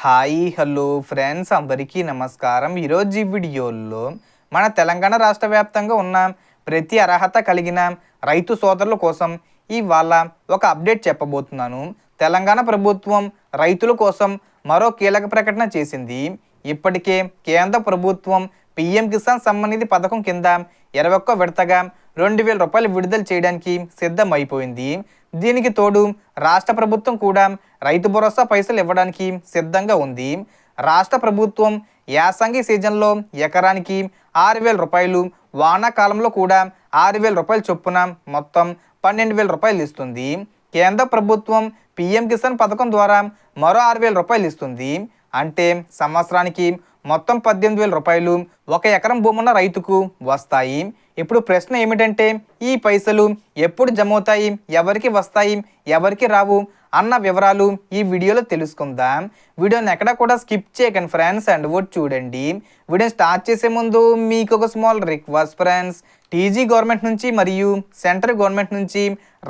Hi hello friends అందరికీ నమస్కారం. ఈరోజు ఈ వీడియోలో మన తెలంగాణ రాష్ట్ర వ్యాప్తంగా ఉన్న ప్రతి అర్హత కలిగిన రైతు సోదరుల కోసం ఇవాళ ఒక అప్డేట్ చెప్పబోతున్నాను. తెలంగాణ ప్రభుత్వం రైతుల కోసం మరో కీలక ప్రకటన చేసింది. ఇప్పటికే కేంద్ర ప్రభుత్వం పిఎం కిసాన్ సమ్మాన్ నిధి పథకం కింద ఇరవై ఒక్క విడతగా రెండు వేల రూపాయలు విడుదల చేయడానికి సిద్ధమైపోయింది. దీనికి తోడు రాష్ట్ర ప్రభుత్వం కూడా రైతు భరోసా పైసలు ఇవ్వడానికి సిద్ధంగా ఉంది. రాష్ట్ర ప్రభుత్వం యాసంగి సీజన్లో ఎకరానికి ఆరు వేల రూపాయలు వానాకాలంలో కూడా ఆరు వేల రూపాయలు చొప్పున మొత్తం పన్నెండు వేల రూపాయలు ఇస్తుంది. కేంద్ర ప్రభుత్వం పిఎం కిసాన్ పథకం ద్వారా మరో ఆరు వేల రూపాయలు ఇస్తుంది. అంటే సంవత్సరానికి మొత్తం పద్దెనిమిది వేల రూపాయలు ఒక ఎకరం భూమున్న రైతుకు వస్తాయి. ఇప్పుడు ప్రశ్న ఏమిటంటే ఈ పైసలు ఎప్పుడు జమ అవుతాయి ఎవరికి వస్తాయి? ఎవరికి రావు? అన్న వివరాలు ఈ వీడియోలో తెలుసుకుందాం. వీడియోని ఎక్కడ కూడా స్కిప్ చేయకండి ఫ్రెండ్స్ అండ్ ఓట్ చూడండి. వీడియో స్టార్ట్ చేసే ముందు మీకు ఒక small request friends. TG government నుంచి మరియు సెంట్రల్ గవర్నమెంట్ నుంచి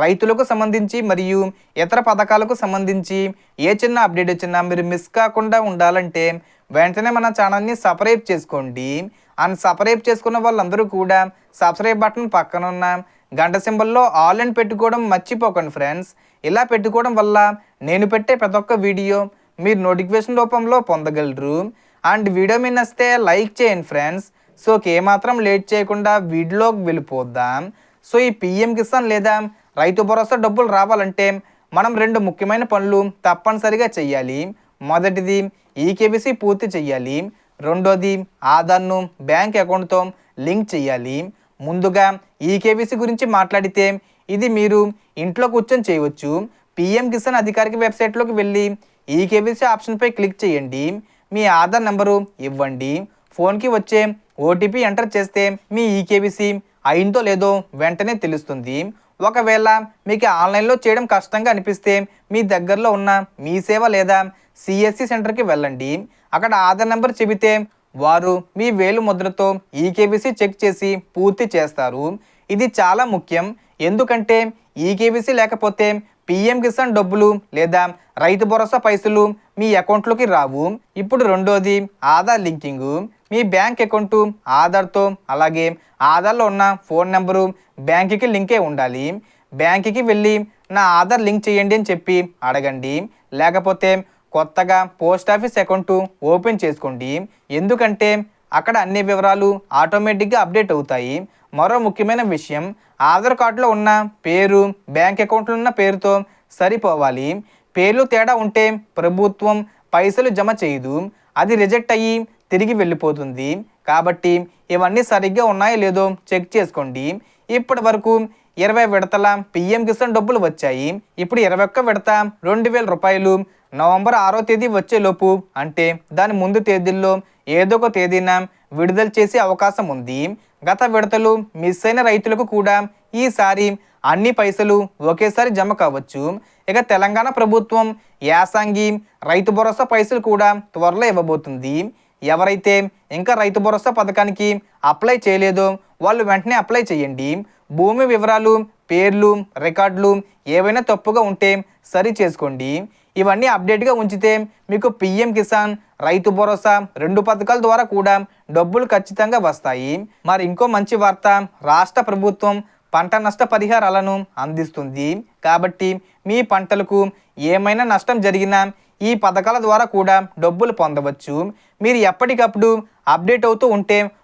రైతులకు సంబంధించి మరియు ఇతర పథకాలకు సంబంధించి ఏ చిన్న అప్డేట్ వచ్చినా మీరు మిస్ కాకుండా ఉండాలంటే వెంటనే మన ఛానల్ని సపరేట్ చేసుకోండి. అండ్ సపరేట్ చేసుకున్న వాళ్ళందరూ కూడా సబ్స్క్రైబ్ బటన్ పక్కన ఉన్న గంట సింబల్లో ఆల్ అండ్ పెట్టుకోవడం మర్చిపోకండి ఫ్రెండ్స్. ఇలా పెట్టుకోవడం వల్ల నేను పెట్టే ప్రతి ఒక్క వీడియో మీరు నోటిఫికేషన్ రూపంలో పొందగలరు. అండ్ వీడియో మీ నస్తే లైక్ చేయండి ఫ్రెండ్స్. సో ఏమాత్రం లేట్ చేయకుండా వీడియోకి వెళ్ళిపోద్దాం సో ఈ పిఎం కిసాన్ లేదా రైతు భరోసా డబ్బులు రావాలంటే మనం రెండు ముఖ్యమైన పనులు తప్పనిసరిగా చేయాలి మొదటిది ఈకేబీసీ పూర్తి చెయ్యాలి. రెండోది ఆధార్ను బ్యాంక్ అకౌంట్తో లింక్ చేయాలి ముందుగా ఈకేబీసీ గురించి మాట్లాడితే ఇది మీరు ఇంట్లో కూర్చొని చేయవచ్చు. పిఎం కిసాన్ అధికారిక వెబ్సైట్లోకి వెళ్ళి ఈకేబీసీ ఆప్షన్పై క్లిక్ చేయండి. మీ ఆధార్ నెంబరు ఇవ్వండి. ఫోన్కి వచ్చే ఓటీపీ ఎంటర్ చేస్తే మీ ఈకేబీసీ అయిందో లేదో వెంటనే తెలుస్తుంది. ఒకవేళ మీకు ఆన్లైన్లో చేయడం కష్టంగా అనిపిస్తే మీ దగ్గరలో ఉన్న మీ సేవ లేదా సిఎస్సి సెంటర్కి వెళ్ళండి. అక్కడ ఆధార్ నెంబర్ చెబితే వారు మీ వేలు ముద్రతో ఈకేబీసీ చెక్ చేసి పూర్తి చేస్తారు. ఇది చాలా ముఖ్యం. ఎందుకంటే ఈకేబీసీ లేకపోతే పిఎం కిసాన్ డబ్బులు లేదా రైతు భరోసా పైసలు మీ అకౌంట్లోకి రావు. ఇప్పుడు రెండోది ఆధార్ లింకింగ్. మీ బ్యాంక్ అకౌంట్ ఆధార్తో అలాగే ఆధార్లో ఉన్న ఫోన్ నెంబరు బ్యాంకుకి లింకే ఉండాలి. బ్యాంకుకి వెళ్ళి నా ఆధార్ లింక్ చేయండి అని చెప్పి అడగండి. లేకపోతే కొత్తగా పోస్ట్ ఆఫీస్ అకౌంట్ ఓపెన్ చేసుకోండి. ఎందుకంటే అక్కడ అన్ని వివరాలు ఆటోమేటిక్గా అప్డేట్ అవుతాయి. మరో ముఖ్యమైన విషయం ఆధార్ కార్డులో ఉన్న పేరు బ్యాంక్ అకౌంట్లో ఉన్న పేరుతో సరిపోవాలి. పేర్లు తేడా ఉంటే ప్రభుత్వం పైసలు జమ చేయదు. అది రిజెక్ట్ అయ్యి తిరిగి వెళ్ళిపోతుంది. కాబట్టి ఇవన్నీ సరిగ్గా ఉన్నాయో లేదో చెక్ చేసుకోండి. ఇప్పటి వరకు ఇరవై విడతల పిఎం కిసాన్ డబ్బులు వచ్చాయి. ఇప్పుడు ఇరవై ఒక్క విడత రెండు వేల రూపాయలు. నవంబర్ ఆరో తేదీ వచ్చేలోపు అంటే దాని ముందు తేదీల్లో ఏదో ఒక తేదీన విడుదల చేసే అవకాశం ఉంది. గత విడతలు మిస్ అయిన రైతులకు కూడా ఈసారి అన్ని పైసలు ఒకేసారి జమ కావచ్చు. ఇక తెలంగాణ ప్రభుత్వం యాసంగి రైతు భరోసా పైసలు కూడా త్వరలో ఇవ్వబోతుంది. ఎవరైతే ఇంకా రైతు భరోసా పథకానికి అప్లై చేయలేదో వాళ్ళు వెంటనే అప్లై చేయండి. భూమి వివరాలు పేర్లు రికార్డులు ఏవైనా తప్పుగా ఉంటే సరి చేసుకోండి. ఇవన్నీ అప్డేట్గా ఉంచితే మీకు పిఎం కిసాన్ రైతు భరోసా రెండు పథకాల ద్వారా కూడా డబ్బులు ఖచ్చితంగా వస్తాయి. మరి ఇంకో మంచి వార్త రాష్ట్ర ప్రభుత్వం పంట నష్ట పరిహారాలను అందిస్తుంది. కాబట్టి మీ పంటలకు ఏమైనా నష్టం జరిగినా ఈ పథకాల ద్వారా కూడా డబ్బులు పొందవచ్చు. మీరు ఎప్పటికప్పుడు అప్డేట్ అవుతూ ఉంటే